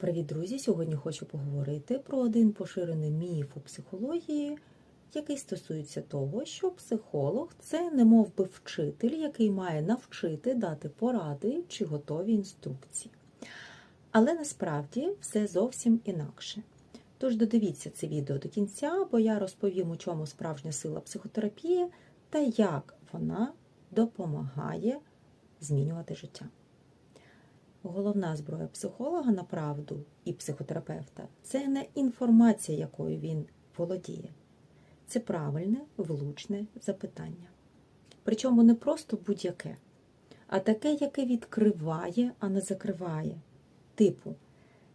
Привіт, друзі! Сьогодні хочу поговорити про один поширений міф у психології, який стосується того, що психолог це не мов би вчитель, який має навчити, дати поради чи готові інструкції. Але насправді все зовсім інакше. Тож додивіться це відео до кінця, бо я розповім, у чому справжня сила психотерапії та як вона допомагає змінювати життя. Головна зброя психолога на правду і психотерапевта це не інформація, якою він володіє. Це правильне, влучне запитання. Причому не просто будь-яке, а таке, яке відкриває, а не закриває. Типу,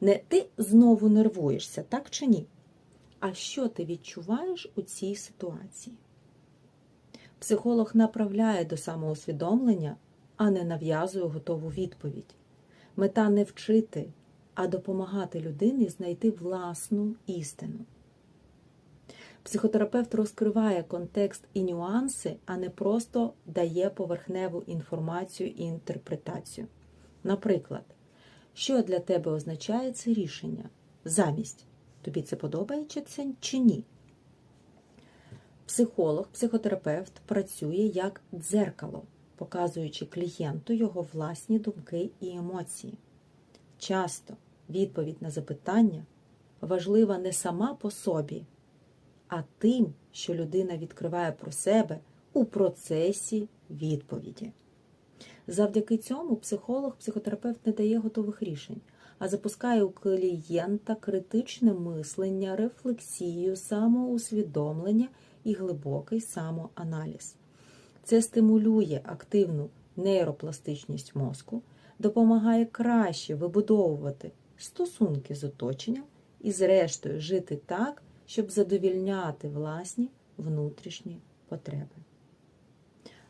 не ти знову нервуєшся, так чи ні? А що ти відчуваєш у цій ситуації? Психолог направляє до самоусвідомлення, а не нав'язує готову відповідь. Мета не вчити, а допомагати людині знайти власну істину. Психотерапевт розкриває контекст і нюанси, а не просто дає поверхневу інформацію і інтерпретацію. Наприклад, що для тебе означає це рішення? Замість тобі це подобається чи ні? Психолог, психотерапевт працює як дзеркало показуючи клієнту його власні думки і емоції. Часто відповідь на запитання важлива не сама по собі, а тим, що людина відкриває про себе у процесі відповіді. Завдяки цьому психолог, психотерапевт не дає готових рішень, а запускає у клієнта критичне мислення, рефлексію, самоусвідомлення і глибокий самоаналіз. Це стимулює активну нейропластичність мозку, допомагає краще вибудовувати стосунки з оточенням і, зрештою, жити так, щоб задовільняти власні внутрішні потреби.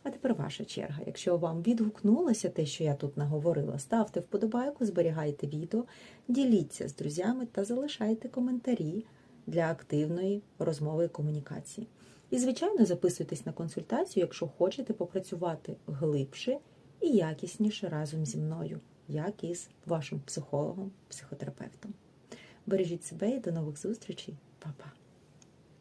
А тепер ваша черга. Якщо вам відгукнулося те, що я тут наговорила, ставте вподобайку, зберігайте відео, діліться з друзями та залишайте коментарі для активної розмови і комунікації. І, звичайно, записуйтесь на консультацію, якщо хочете попрацювати глибше і якісніше разом зі мною, як і з вашим психологом, психотерапевтом. Бережіть себе і до нових зустрічей, Па-па!